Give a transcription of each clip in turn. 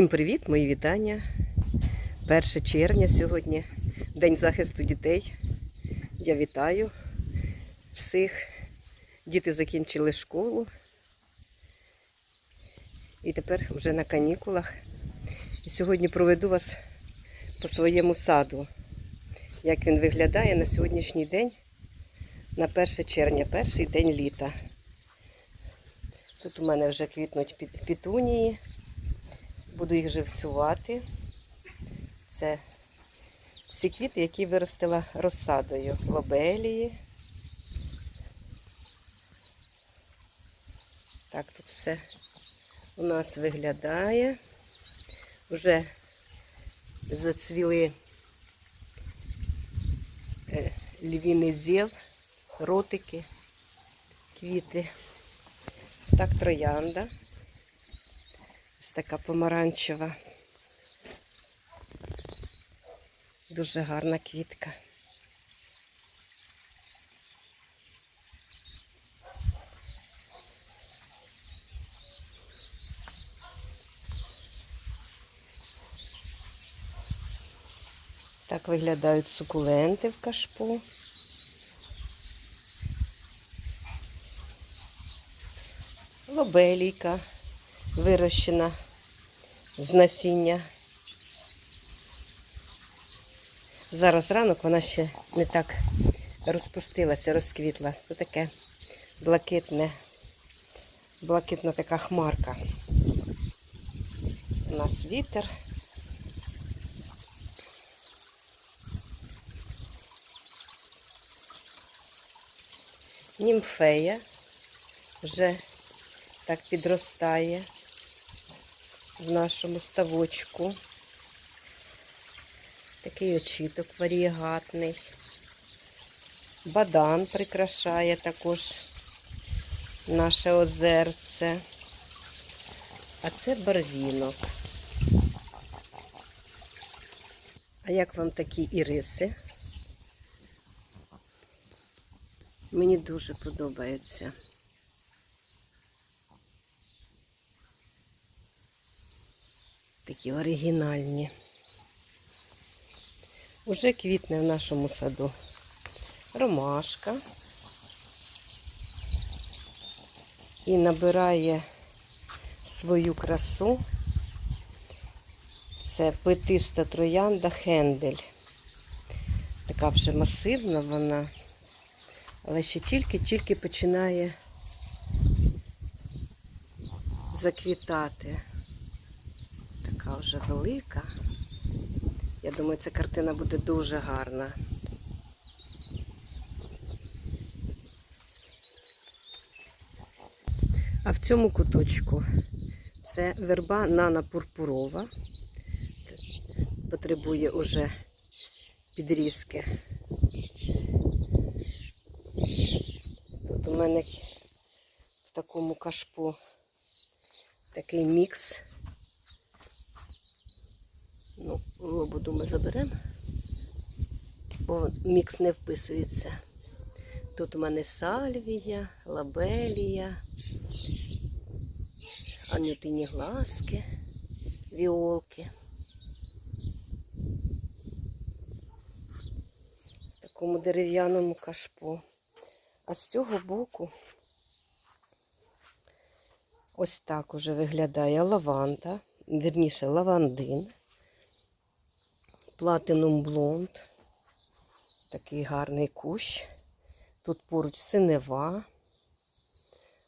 Всім привіт, мої вітання. 1 червня сьогодні, День захисту дітей. Я вітаю всіх. Діти закінчили школу. І тепер вже на канікулах. І сьогодні проведу вас по своєму саду. Як він виглядає на сьогоднішній день, на 1 червня, перший день літа. Тут у мене вже квітнуть пі- пітунії. Буду їх живцювати. Це всі квіти, які виростила розсадою. Лобелії. Так, тут все у нас виглядає. Вже зацвіли е, львіний зєв, ротики, квіти. Так, троянда. Ось така помаранчева. Дуже гарна квітка. Так виглядають сукуленти в кашпу. Лобелійка вирощена з насіння. Зараз ранок вона ще не так розпустилася, розквітла. Це таке блакитне, блакитна така хмарка. У нас вітер. Німфея вже так підростає в нашому ставочку. Такий очіток варієгатний. Бадан прикрашає також наше озерце. А це барвінок. А як вам такі іриси? Мені дуже подобається. Такі оригінальні. Уже квітне в нашому саду ромашка і набирає свою красу. Це петиста троянда Хендель. Така вже масивна вона, але ще тільки-тільки починає заквітати. Така вже велика. Я думаю, ця картина буде дуже гарна. А в цьому куточку це верба нана пурпурова. Потребує уже підрізки. Тут у мене в такому кашпу такий мікс. Ну, лободу ми заберемо, бо мікс не вписується. Тут у мене сальвія, лабелія, анютині глазки, віолки. Такому дерев'яному кашпо. А з цього боку ось так уже виглядає лаванда, вірніше лавандин. Платинум блонд. Такий гарний кущ. Тут поруч синева.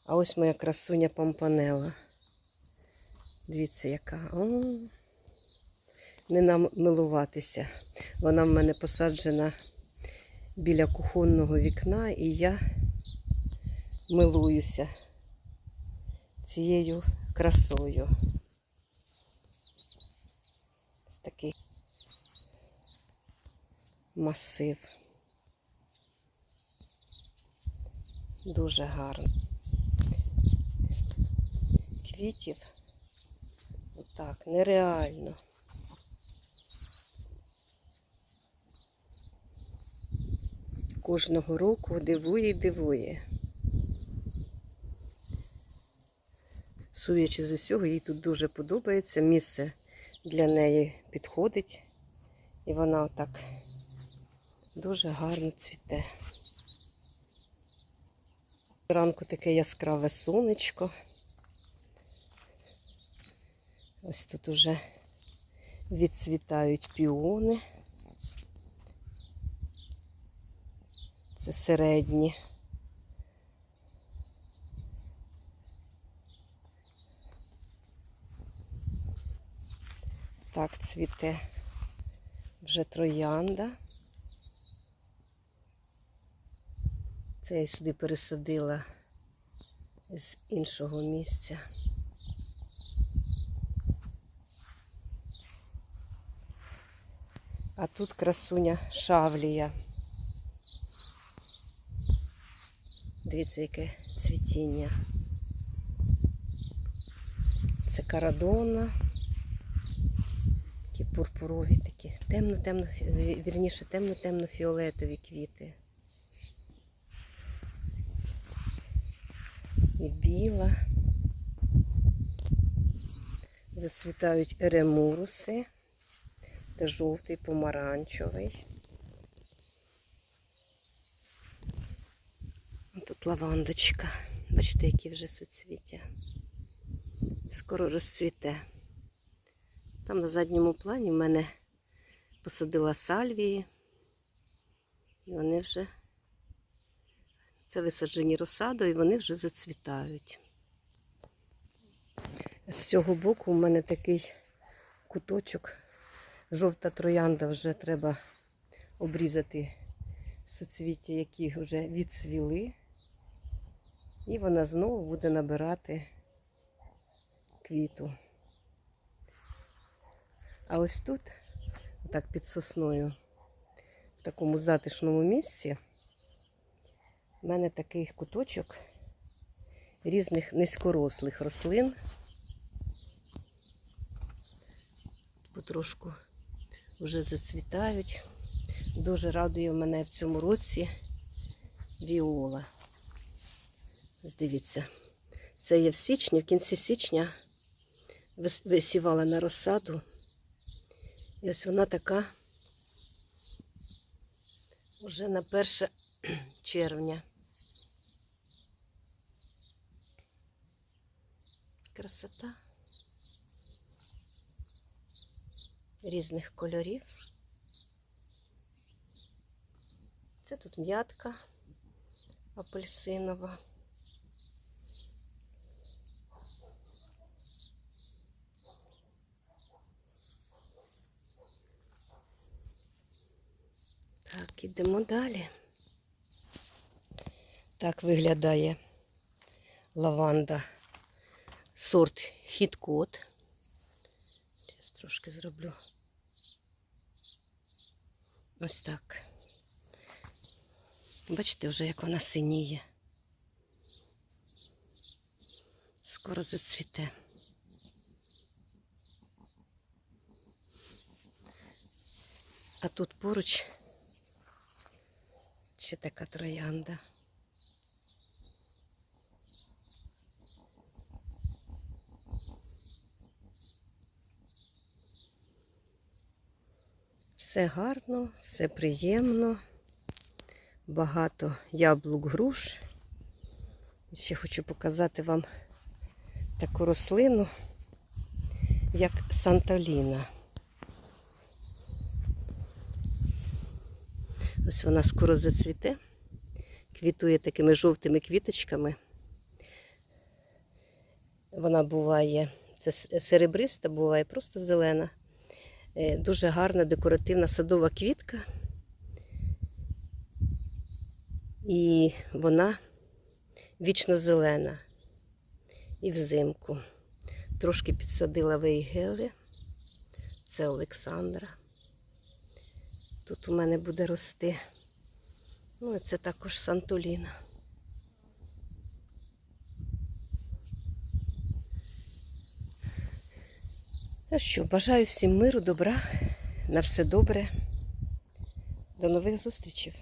А ось моя красуня помпанела. Дивіться, яка. О, не нам милуватися. Вона в мене посаджена біля кухонного вікна, і я милуюся цією красою. Такий масив. Дуже гарно. Квітів отак, нереально. Кожного року дивує і дивує. Судячи з усього, їй тут дуже подобається. Місце для неї підходить. І вона отак дуже гарно цвіте. Зранку таке яскраве сонечко. Ось тут уже відцвітають піони. Це середні. Так цвіте вже троянда. Це я сюди пересадила з іншого місця. А тут красуня шавлія. Дивіться, яке цвітіння. Це карадона. Такі пурпурові такі. Темно-темно, вірніше, темно-темно-фіолетові квіти. І біла. Зацвітають еремуруси. Та жовтий, помаранчевий. Тут лавандочка. Бачите, які вже соцвіття. Скоро розцвіте. Там на задньому плані в мене посадила сальвії. І вони вже це висаджені розсадою, і вони вже зацвітають. З цього боку у мене такий куточок. Жовта троянда вже треба обрізати соцвіття, які вже відцвіли. І вона знову буде набирати квіту. А ось тут, так під сосною, в такому затишному місці, в мене такий куточок різних низькорослих рослин. Потрошку вже зацвітають. Дуже радує мене в цьому році віола. Ось дивіться, це є в січні, в кінці січня висівала на розсаду. І ось вона така вже на 1 червня. Красота різних кольорів. Це тут м'ятка апельсинова. Так, ідемо далі. Так виглядає лаванда сорт хіткот. Зараз трошки зроблю. Ось так. Бачите, вже як вона синіє. Скоро зацвіте. А тут поруч ще така троянда. Все гарно, все приємно, багато яблук, груш. Ще хочу показати вам таку рослину, як Санталіна. Ось вона скоро зацвіте, квітує такими жовтими квіточками. Вона буває, це серебриста, буває просто зелена. Е, Дуже гарна декоративна садова квітка. І вона вічно зелена. І взимку. Трошки підсадила вейгели. Це Олександра. Тут у мене буде рости. Ну, це також Сантоліна. Ну що, бажаю всім миру, добра, на все добре. До нових зустрічей.